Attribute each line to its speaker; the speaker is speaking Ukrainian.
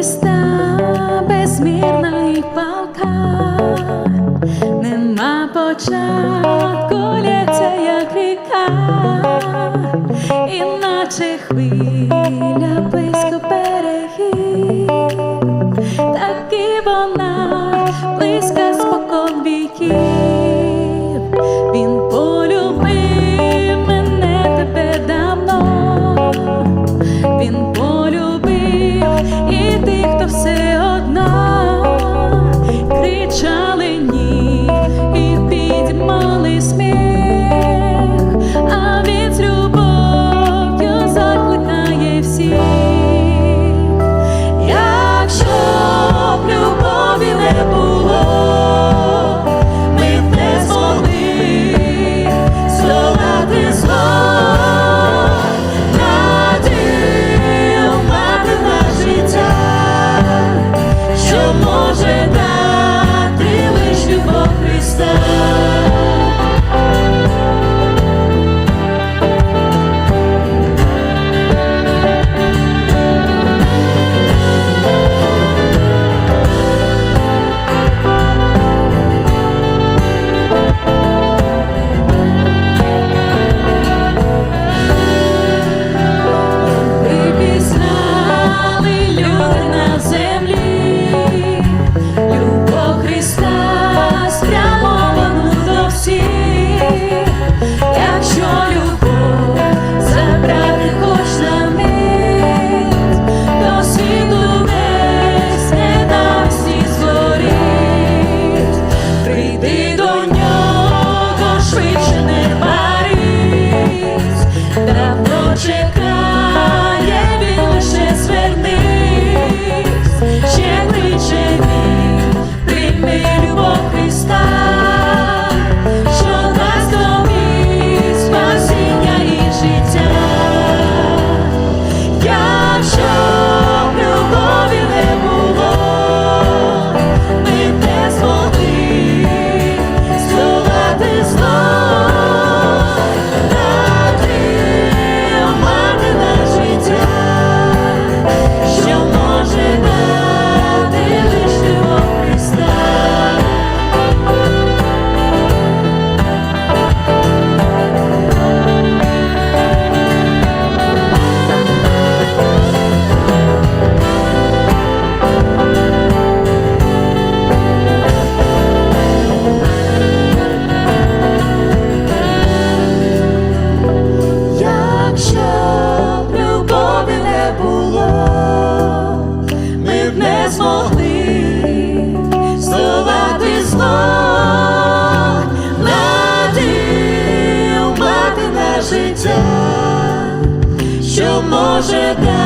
Speaker 1: чиста, безмірна і палка, нема початку, лється, як ріка, іначе хвиля близько берегів, так і вона слова надію мати на життя, що може дати.